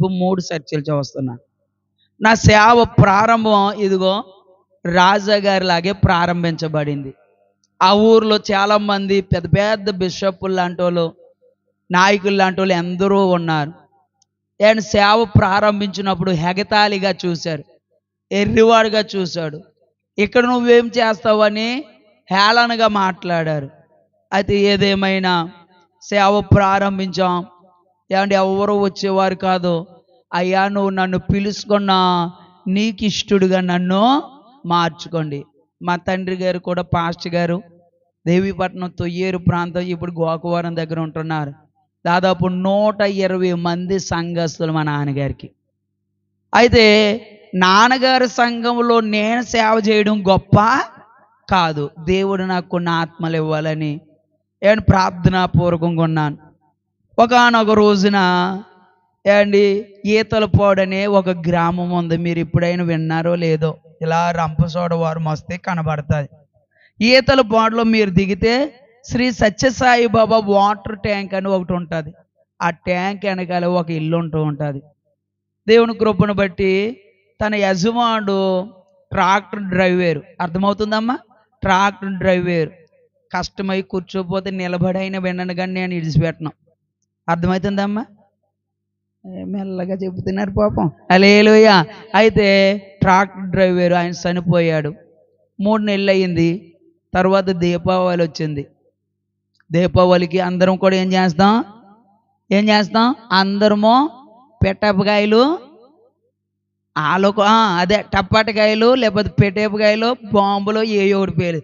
వైపు మూడు చర్చలు చూస్తున్నాను నా సేవ ప్రారంభం ఇదిగో రాజాగారిలాగే ప్రారంభించబడింది. ఆ ఊర్లో చాలామంది పెద్ద పెద్ద బిషప్పులు లాంటి వాళ్ళు నాయకులు లాంటి వాళ్ళు ఎందరో ఉన్నారు. ఆయన సేవ ప్రారంభించినప్పుడు హెగతాళిగా చూశారు ఎర్రివాడుగా చూశాడు. ఇక్కడ నువ్వేం చేస్తావని హేళనగా మాట్లాడారు. అయితే ఏదేమైనా సేవ ప్రారంభించాం. ఏమంటే ఎవరు వచ్చేవారు కాదు. అయ్యా నువ్వు నన్ను పిలుచుకున్నా నీకు ఇష్టడుగా నన్ను మార్చుకోండి. మా తండ్రి గారు కూడా పాస్టర్ గారు. దేవీపట్నం తొయ్యేరు ప్రాంతం ఇప్పుడు గోకవరం దగ్గర ఉంటున్నారు. దాదాపు నూట ఇరవై మంది సంఘస్తులు మా నాన్నగారికి. అయితే నాన్నగారి సంఘంలో నేను సేవ చేయడం గొప్ప కాదు. దేవుడు నాకు కొన్ని ఆత్మలు ఇవ్వాలని నేను ప్రార్థనాపూర్వకంగా ఉన్నాను. ఒకనొక రోజున ఏమండి ఈతలపోడనే ఒక గ్రామం ఉంది. మీరు ఎప్పుడైనా విన్నారో లేదో ఇలా రంపసోడ వారు వస్తే కనబడుతుంది. ఈతలపాడులో మీరు దిగితే శ్రీ సత్యసాయి బాబా వాటర్ ట్యాంక్ అని ఒకటి ఉంటుంది. ఆ ట్యాంక్ వెనకాల ఒక ఇల్లు ఉంటూ ఉంటుంది. దేవుని కృపను బట్టి తన యజమానుడు ట్రాక్టర్ డ్రైవేరు. అర్థమవుతుందమ్మా? Tractor driver. కష్టమై కూర్చోపోతే నిలబడైన వినను కానీ నేను ఇడిచిపెట్టను. అర్థమవుతుందమ్మా మెల్లగా చెబుతున్నారు పాపం. అలేలుయ అయితే ట్రాక్టర్ డ్రైవర్ ఆయన చనిపోయాడు. మూడు నెలలు అయింది తర్వాత దీపావళి వచ్చింది. దీపావళికి అందరం కూడా ఏం చేస్తాం? ఏం చేస్తాం? అందరము పెట్టపకాయలు ఆలోక అదే టప్పాటకాయలు లేకపోతే పెట్టేపకాయలు బాంబులు ఏ ఒకటి పేరు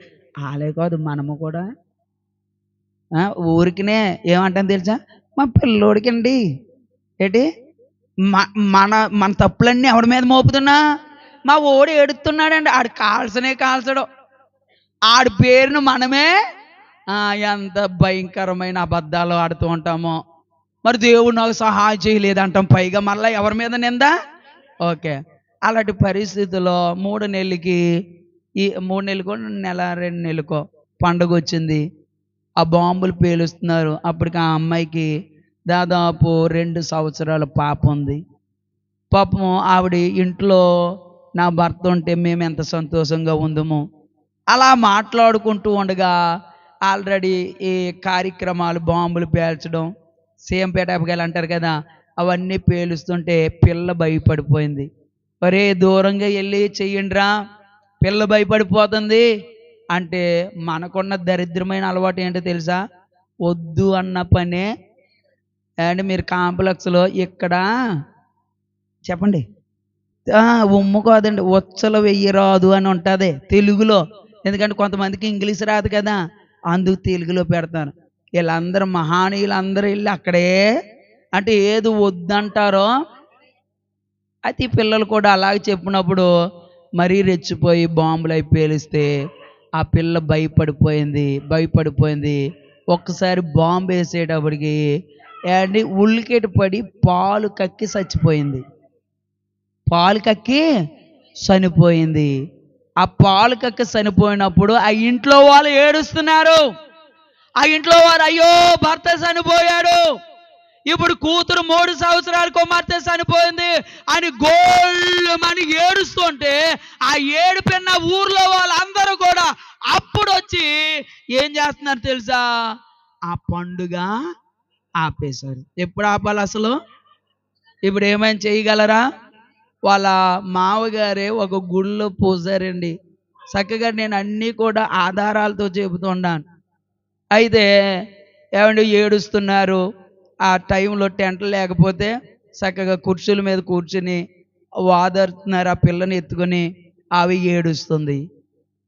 ఆలే కాదు మనము కూడా. ఊరికినే ఏమంటాం తెలుసా? మా పిల్లోడికండి. ఏంటి? మ- మన మన తప్పులన్నీ ఎవడి మీద మోపుతున్నా? మా ఓడి ఏడుతున్నాడండి. ఆడు కాల్సనే కాల్చడు. ఆడి పేరును మనమే ఎంత భయంకరమైన అబద్ధాలు ఆడుతూ ఉంటామో. మరి దేవుడు నాకు సహాయం చేయలేదంటాం. పైగా మళ్ళీ ఎవరి మీద నిందా? ఓకే. అలాంటి పరిస్థితుల్లో మూడు నెలలకి ఈ మూడు నెలలకో నెల రెండు నెలలకో పండుగ వచ్చింది. ఆ బాంబులు పేలుస్తున్నారు. అప్పటికి ఆ అమ్మాయికి దాదాపు రెండు సంవత్సరాల పాప ఉంది. పాపం ఆవిడ ఇంట్లో నా భర్త ఉంటే మేము ఎంత సంతోషంగా ఉందము. అలా మాట్లాడుకుంటూ ఉండగా ఆల్రెడీ ఈ కార్యక్రమాలు బాంబులు పేల్చడం సీఎం పేటాపకాయలు అంటారు కదా అవన్నీ పేలుస్తుంటే పిల్ల భయపడిపోయింది. ఒరే దూరంగా వెళ్ళి చెయ్యండిరా పిల్ల భయపడిపోతుంది. అంటే మనకున్న దరిద్రమైన అలవాటు ఏంటో తెలుసా? వద్దు అన్న పనే. అండ్ మీరు కాంప్లెక్స్లో ఇక్కడ చెప్పండి. ఉమ్ము కాదండి ఉచ్చలు వెయ్యరాదు అని ఉంటుంది తెలుగులో. ఎందుకంటే కొంతమందికి ఇంగ్లీష్ రాదు కదా అందుకు తెలుగులో పెడతాను. వీళ్ళందరూ మహానీయులు అందరూ వెళ్ళి అక్కడే అంటే ఏది వద్దంటారో అయితే పిల్లలు కూడా అలాగే చెప్పినప్పుడు మరీ రెచ్చిపోయి బాంబులు అయి పేలిస్తే ఆ పిల్ల భయపడిపోయింది భయపడిపోయింది. ఒక్కసారి బాంబు వేసేటప్పటికి అండి ఉల్లికెట్ పడి పాలు కక్కి చచ్చిపోయింది. పాలు కక్కి చనిపోయింది. ఆ పాలు కక్కి చనిపోయినప్పుడు ఆ ఇంట్లో వాళ్ళు ఏడుస్తున్నారు. ఆ ఇంట్లో వారు అయ్యో భర్త చనిపోయాడు. ఇప్పుడు కూతురు మూడు సంవత్సరాలు కుమార్తె చనిపోయింది అని గోళ్ళమని ఏడుస్తుంటే ఆ ఏడుపిన్న ఊర్లో వాళ్ళందరూ కూడా అప్పుడు వచ్చి ఏం చేస్తున్నారు తెలుసా? ఆ పండుగ ఆపేశారు. ఎప్పుడు ఆపాలి అసలు? ఇప్పుడు ఏమైనా చేయగలరా? వాళ్ళ మావగారే ఒక గుళ్ళో పూజారండి. చక్కగా నేను అన్నీ కూడా ఆధారాలతో చెబుతున్నాను అయితే ఏమండి ఏడుస్తున్నారు? ఆ టైంలో టెంట్ లేకపోతే చక్కగా కుర్చీల మీద కూర్చుని వాదరుతున్నారు ఆ పిల్లని ఎత్తుకొని అవి ఏడుస్తుంది.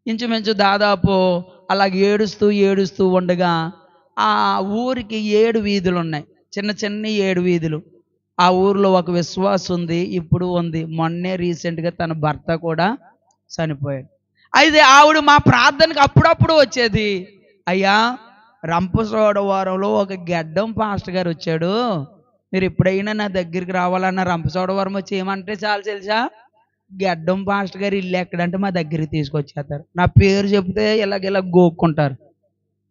ఇంచుమించు దాదాపు అలా ఏడుస్తూ ఏడుస్తూ ఉండగా ఆ ఊరికి ఏడు వీధులు ఉన్నాయి. చిన్న చిన్న ఏడు వీధులు. ఆ ఊరిలో ఒక విశ్వాసం ఉంది ఇప్పుడు ఉంది. మొన్నే రీసెంట్గా తన భర్త కూడా చనిపోయాడు. అయితే ఆవిడ మా ప్రార్థనకు అప్పుడప్పుడు వచ్చేది అయ్యా రంపచోడవరంలో ఒక గెడ్డం పాస్టర్ గారు వచ్చాడు. మీరు ఎప్పుడైనా నా దగ్గరికి రావాలన్న రంపచోడవరం వచ్చి ఏమంటే చాలు తెలుసా? గెడ్డం పాస్టర్ గారు ఇల్లు ఎక్కడంటే మా దగ్గరికి తీసుకొచ్చేస్తారు. నా పేరు చెప్తే ఇలాగ గోక్కుంటారు.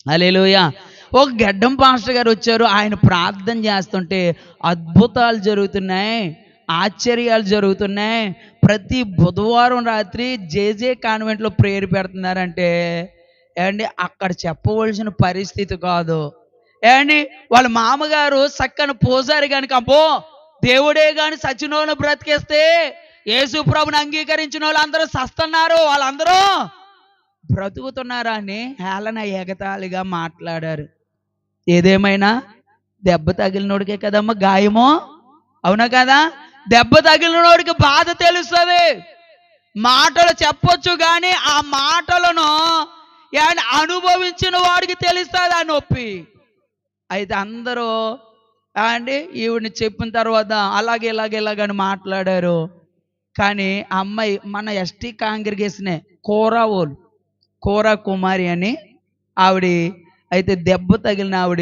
అలేలోయ ఒక గడ్డం పాస్టర్ గారు వచ్చారు. ఆయన ప్రార్థన చేస్తుంటే అద్భుతాలు జరుగుతున్నాయి. ఆశ్చర్యాలు జరుగుతున్నాయి. ప్రతి బుధవారం రాత్రి జేజే కాన్వెంట్లో ప్రేయర్ పెడుతున్నారంటే ఏమండి అక్కడ చెప్పవలసిన పరిస్థితి కాదు. ఏమండి వాళ్ళ మామగారు చక్కని పోసారు కనుక అబ్బో దేవుడే కానీ సచినోను బ్రతికేస్తే యేసు ప్రభుని అంగీకరించిన వాళ్ళు అందరూ సస్తున్నారు వాళ్ళందరూ బ్రతుకుతున్నారా అని హేళన ఎగతాళిగా మాట్లాడారు. ఏదేమైనా దెబ్బ తగిలినోడికే కదమ్మా గాయమో? అవునా కదా? దెబ్బ తగిలినోడికి బాధ తెలుస్తుంది. మాటలు చెప్పొచ్చు కానీ ఆ మాటలను ఆయన అనుభవించిన వాడికి తెలుస్తుంది ఆ నొప్పి? అయితే అందరూ అండి ఈవిడిని చెప్పిన తర్వాత అలాగే ఇలాగే ఇలాగని మాట్లాడారు. కానీ అమ్మాయి మన ఎస్టీ కాంగ్రిగేషనే కోరా ఓల్ కోరా కుమారి అని ఆవిడ అయితే దెబ్బ తగిలిన ఆవిడ